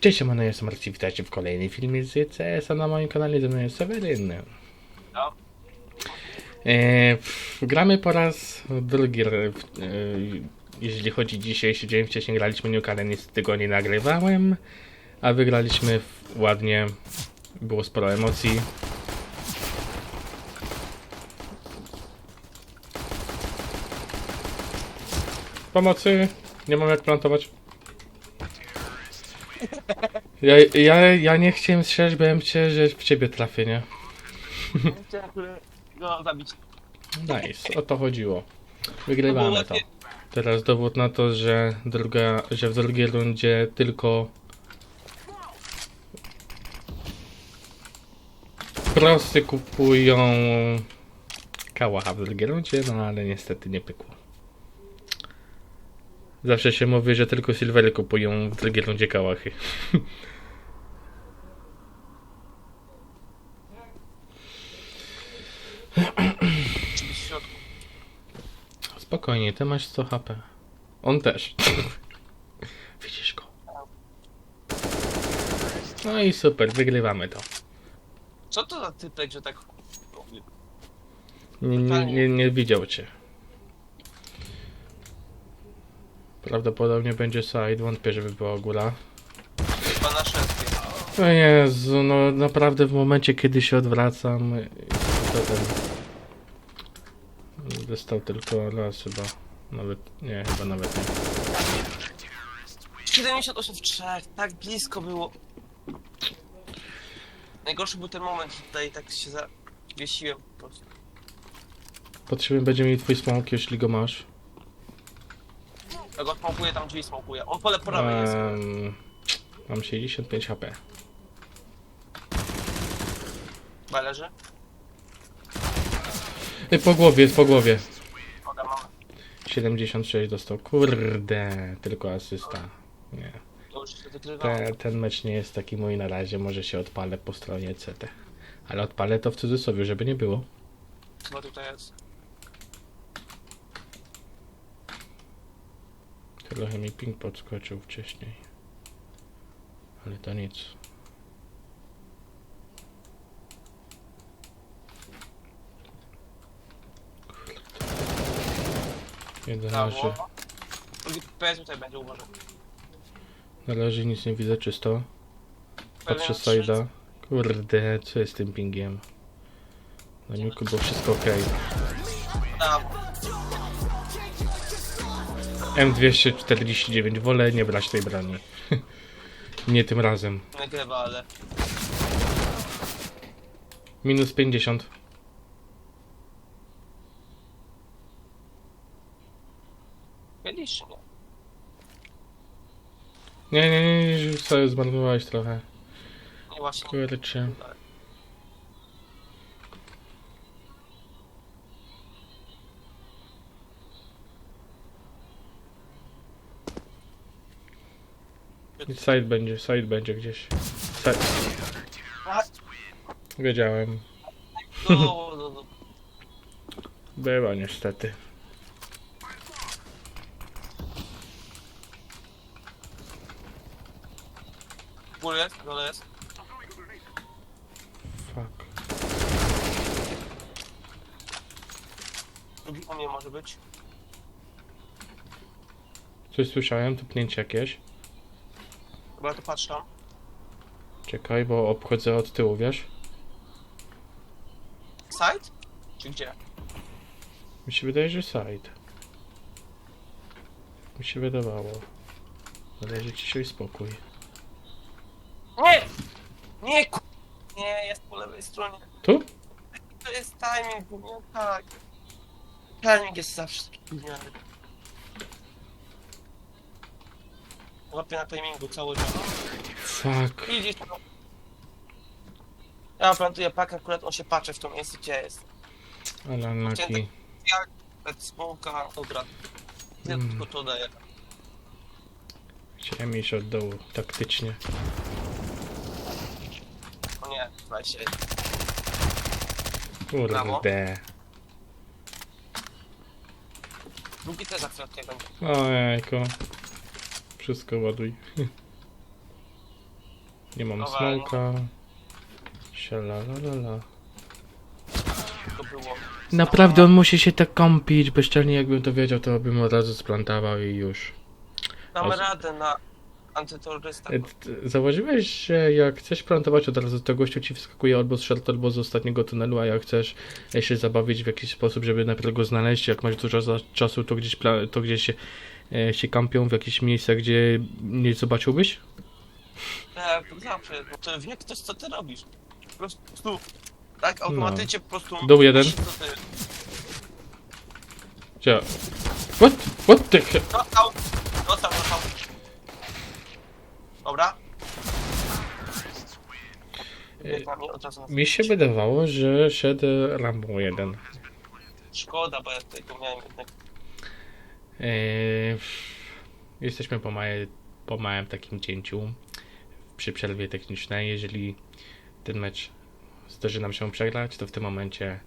Cześć, siemano, jestem Marcin, witajcie w kolejnym filmie z CS, a na moim kanale ze mną jest Seweryn. No. E, gramy po raz drugi, e, jeśli chodzi dzisiejszy dzień, wcześniej graliśmy New ale niestety go nie nagrywałem, a wygraliśmy ładnie, było sporo emocji. Pomocy, nie mam jak plantować. Ja, ja, ja nie chciałem strzelać, byłem się, że w ciebie trafię, nie? Chciałem go zabić. Nice, o to chodziło. Wygrywamy to. Teraz dowód na to, że, druga, że w drugiej rundzie tylko prosty kupują kałacha w drugiej rundzie, no ale niestety nie pykło. Zawsze się mówi, że tylko silvery kupują w drugiej rundzie kałachy. Spokojnie, ty masz 100 HP. On też. Widzisz go. No i super, wygrywamy to. Co to za typek, że tak... Nie, nie, nie widział cię. Prawdopodobnie będzie side, wątpię, żeby była góra. Chyba na. O Jezu, no naprawdę w momencie, kiedy się odwracam, to ten... Dostał tylko raz chyba. Nawet, nie, chyba nawet nie. 78 w 3, tak blisko było. Najgorszy był ten moment, że tutaj tak się zawiesiłem po prostu. Potrzebny będzie mi twój smoke, jeśli go masz. Ja go smokuję, tam drzwi smokuję. On pole prawej jest. Em, mam 65 HP. Chyba leży. Ej, po głowie, po głowie. Oga mamy. 76 dostał. Kurde, tylko asysta. Nie. To już się wygrywało. Te, ten mecz nie jest taki mój na razie. Może się odpalę po stronie CT. Ale odpalę to w cudzysłowie, żeby nie było. Chyba tutaj jest. Trochę mi ping podskoczył wcześniej. Ale to nic. Jeden leży. Brawo. Drugi PS tutaj będzie, uważaj. Na razie nic nie widzę, czysto. Patrzę side'a. Kurde, co jest z tym pingiem? Na niuku było wszystko ok. Brawo. M249, wolę nie brać tej broni. nie tym razem. Nagrywa, ale... Minus 50. Kiedyś czy nie? Nie, nie, nie, sobie zmarnowałeś trochę. Nie właśnie. Kurczę. Side będzie, side będzie gdzieś. Side. Wiedziałem. no, no, no. Była niestety. Jest, w dole jest. Fuck. Drugi u mnie może być. Coś słyszałem, tu pnięcie jakieś. Chyba to patrz tam. Czekaj, bo obchodzę od tyłu, wiesz? Side? Czy gdzie? Mi się wydaje, że side. Mi się wydawało. Należy ci się spokój. Nie! Nie, ku... Nie, jest po lewej stronie. Tu? To jest timing, nie tak. Timing jest zawsze taki. Łapię na timingu cały czas. Fuck. Widzisz to? Ja plantuję pakę, akurat on się patrzy w to miejsce, gdzie jest. Ale unlucky. Bez smoka, dobra. Ja Mm. tylko to daję. Chciałem iść od dołu, taktycznie. O nie, się. Brawo. Kurde. Drugi też chwilę tutaj będzie. Ojejku. Wszystko ładuj. Nie mam Dobra, smoka. Sialalalala. To było. Naprawdę on musi się tak kąpić, bezczelnie jakbym to wiedział, to bym od razu splantował i już. Damy A- radę na antyterrorysta. E, t- Zauważyłeś, że jak chcesz plantować od razu, to gościu ci wyskakuje albo z short, albo z ostatniego tunelu, a jak chcesz e, się zabawić w jakiś sposób, żeby najpierw go znaleźć, jak masz dużo za- czasu, to gdzieś, pla- to gdzieś się, e, się kampią w jakichś miejscach, gdzie nie zobaczyłbyś? Tak, zawsze. No to wie ktoś co ty robisz. Po prostu. Tak, automatycznie po prostu. Dół jeden. co ty- Gdzie? What? What the hell? Dostał! Dostał, dostał. Dobra. E, Dla mnie od razu na Mi się wydawało, że szedł Rambo 1. Szkoda, bo ja tego miałem jednak. Eee, jesteśmy po, małe, po małym takim cięciu przy przerwie technicznej. Jeżeli ten mecz zdarzy nam się przegrać, to w tym momencie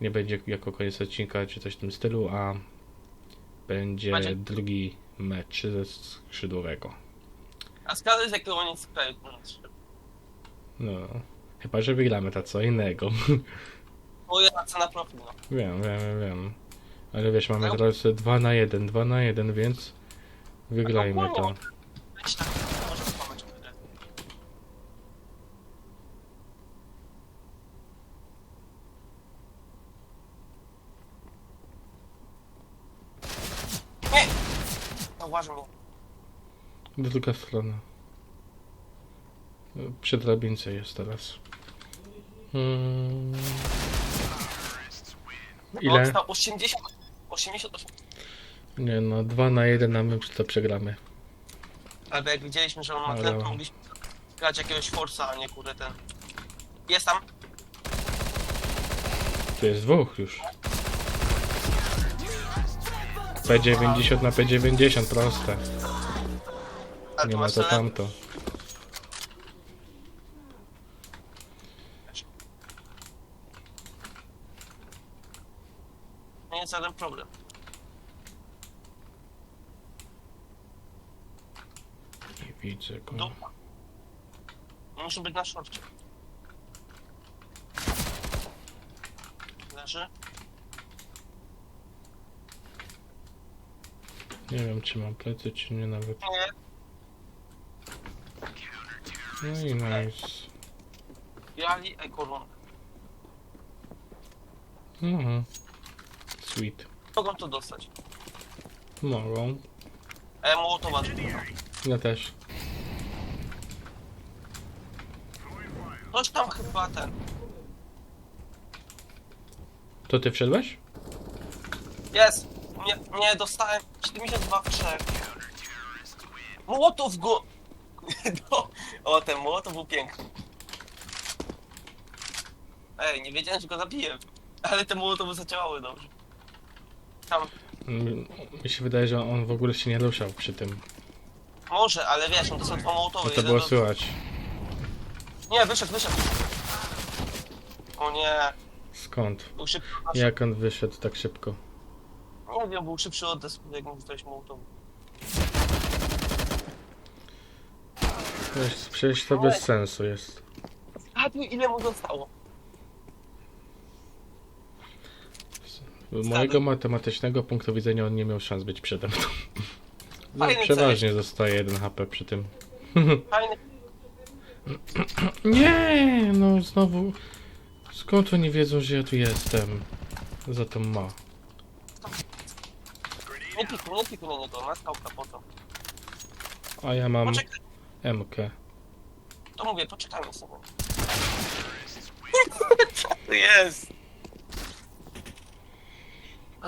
nie będzie jako koniec odcinka czy coś w tym stylu, a będzie Macie- drugi mecz ze skrzydłowego. A skala jest jakiego nie skraju. No, chyba że wygramy to co innego. Bo ja co na profil, no. wiem, wiem, wiem. Ale wiesz, mamy No. teraz 2 na 1, 2 na 1, więc wygrajmy to. Leć może. Nie! Zauważył mnie. Druga strona. Przy drabince jest teraz. Hmm. Ile? Dostał 80, 88. Nie no, 2 na 1 a my to przegramy. Ale jak widzieliśmy, że on ma Ale- to mogliśmy grać jakiegoś Forza, a nie kurde ten. Jest tam. Tu jest dwóch już. P90 na P90, proste. Ale Nie tu ma masz to ten- tamto. Nie jest żaden problem. Nie widzę go. Muszę być na szorcie. Leży? Nie wiem czy mam plecy czy nie nawet. Nie. No i nice. Jali, ej kurwa. Mhm. Sweet. Mogą to dostać. Mogą. E, Mołotowa. Ja też. Ktoś tam chyba ten. To ty wszedłeś? Jest! Nie, nie, dostałem 72 w 3. Mołotow go... No, o, ten Mołotow był piękny. Ej, nie wiedziałem, że go zabiję. Ale te Mołotowy zadziałały dobrze. Tam, Mi mi się wydaje, że on w ogóle się nie ruszał przy tym. może, ale wiesz, no to są dwa Mołotowy. To jeden było do- słychać. Nie, wyszedł, wyszedł. O nie, Skąd? był szybszy. Jak on wyszedł tak szybko? Nie wiem, był szybszy od desku, jak ktoś Mołotowy. Przecież, przecież to bez sensu jest. Zgadnij, ile mu zostało. Z mojego matematycznego punktu widzenia on nie miał szans być przede mną. No, Fajny przeważnie zostaje 1 HP przy tym. Fajny. Nie, no znowu. Skąd oni wiedzą, że ja tu jestem? Za to ma. Nie pikuj, nie pikuj na niego, skałka po to. A ja mam Poczekaj, MK. to mówię, poczekajmy sobie. Co to jest?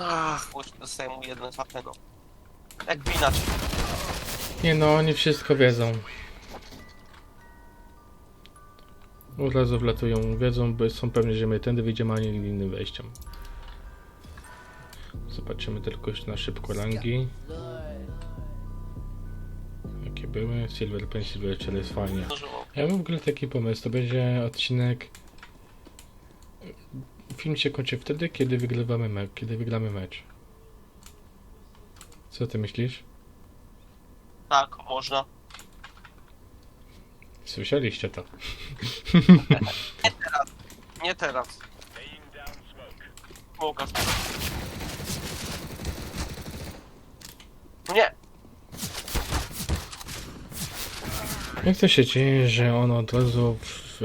Ach, chuj, dostaję mu jedno z no. Jak binacz. Nie no, oni wszystko wiedzą. Od razu wlatują, wiedzą, bo są pewni, że my tędy wyjdziemy, a nie innym wejściem. Zobaczymy tylko jeszcze na szybko rangi. Jakie były? Silver Pen, Silver Chair jest fajnie. Ja mam w ogóle taki pomysł, to będzie odcinek... Film się kończy wtedy, kiedy wygrywamy me- kiedy wygramy mecz. Co ty myślisz? Tak, można. Słyszeliście to? Nie teraz. Smoka. Nie! Jak to się dzieje, że on od razu w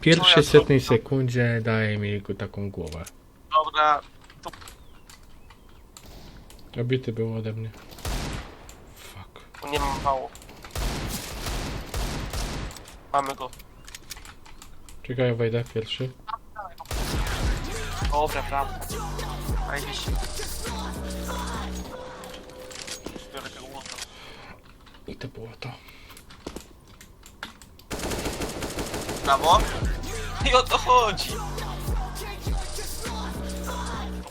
pierwszej setnej sekundzie daje mi taką głowę. Dobra, Obity był ode mnie. Fuck. nie mam mało. Mamy go. Czekaj, ja wejdę pierwszy. Dobra, prawda. Najwyższy. I to było to. Brawo. I o to chodzi.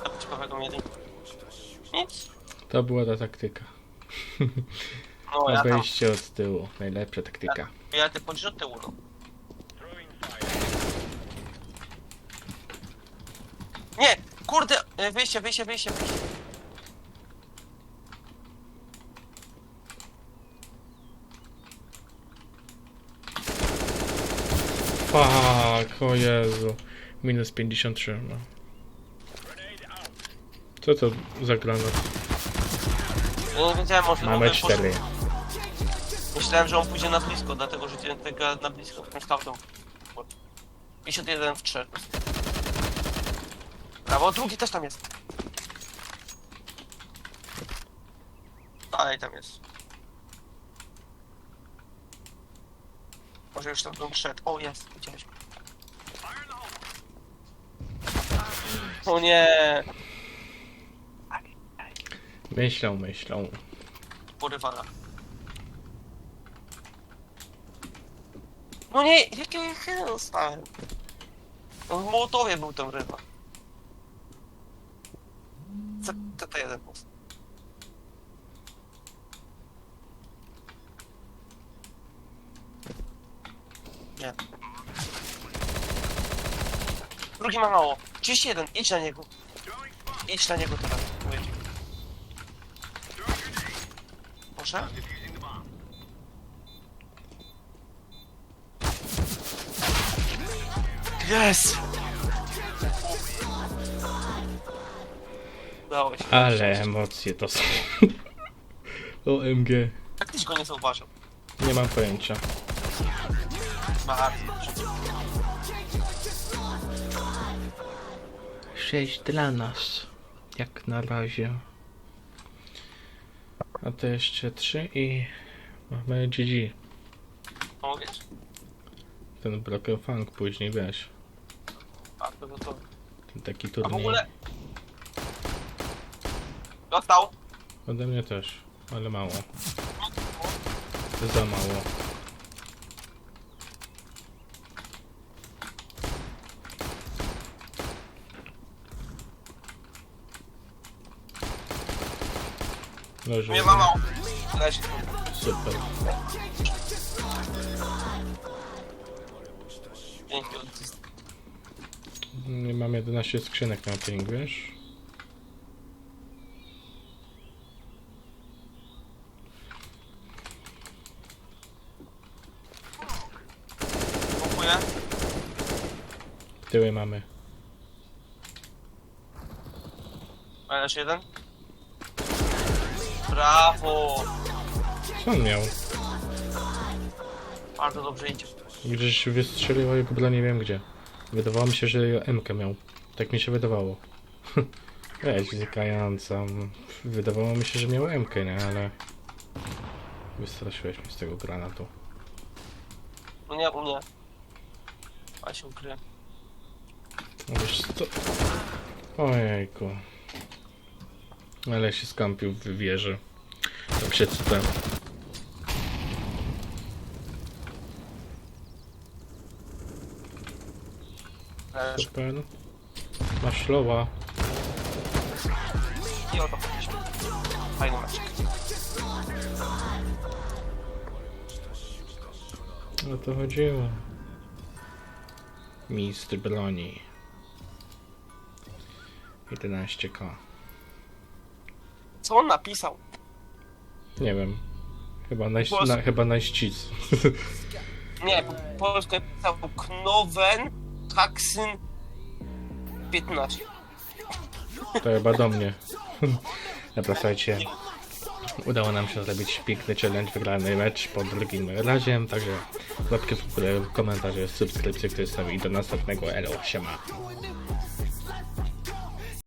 A ciekawego mieli. Nic. To była ta taktyka. No ja tam. Obejście od tyłu. Najlepsza taktyka. Ja ty chodzisz od tyłu, no. Nie! Kurde! e, Wyjście, wyjście, wyjście, wyjście. Fuck, o Jezu. Minus 53, no. Co to za granat? Ja nie wiedziałem, może Mamy może- 4. Myślałem, że on pójdzie na blisko, dlatego że ten tego na blisko, tym scoutem. 51 w 3. Brawo, drugi też tam jest. Dalej tam jest. Może już tam bym szedł. O, jest, widziałeś. O nie! Myślą, myślą. Porywala. No nie, jakie chyba dostałem. No w Mołotowie był ten ryba. Co to, to jeden był? Nie. Drugi ma mało. 31, idź na niego. Idź na niego teraz. mówię ci. Proszę? Yes! Udało się. Ale emocje to są. OMG. Jak tyś go nie zauważył? Nie mam pojęcia. Bardzo 6 dla nas. Jak na razie. A to jeszcze 3 i mamy GG. Wiesz? Ten Broken Funk później wiesz. A to gotowe. Ten taki A w turniej. ogóle... Dostał? Ode mnie też, ale mało. Za mało. Leży. Nie ma mało. Leży. Super. Nie mam 11 skrzynek na ping, wiesz? Tyły mamy. A jeszcze jeden? Brawo! Co on miał? Bardzo dobrze idzie. Gdzieś wystrzeliło jego broń, nie wiem gdzie. Wydawało mi się, że MK miał. Tak mi się wydawało. Weź, znikająca. Wydawało mi się, że miał MK, nie? Ale... Wystraszyłeś mnie z tego granatu. No nie, u mnie. A się ukryję. No wiesz co? Ojejku. Ale się skampił w wieży. Tak się czytam. Leży. Super. Masz. I. Fajny meczek. O to chodziło. Mistrz broni. 11k. Co on napisał? Nie wiem. Chyba, najś, Głos- na, chyba najścic. Nie, po polsku napisał Knowen Taksyn 15. To chyba do mnie. Dobra, słuchajcie. Udało nam się zrobić piękny challenge, wygrany mecz po drugim razie, także łapki w górę, komentarze, subskrypcje, które są i do następnego elo, siema.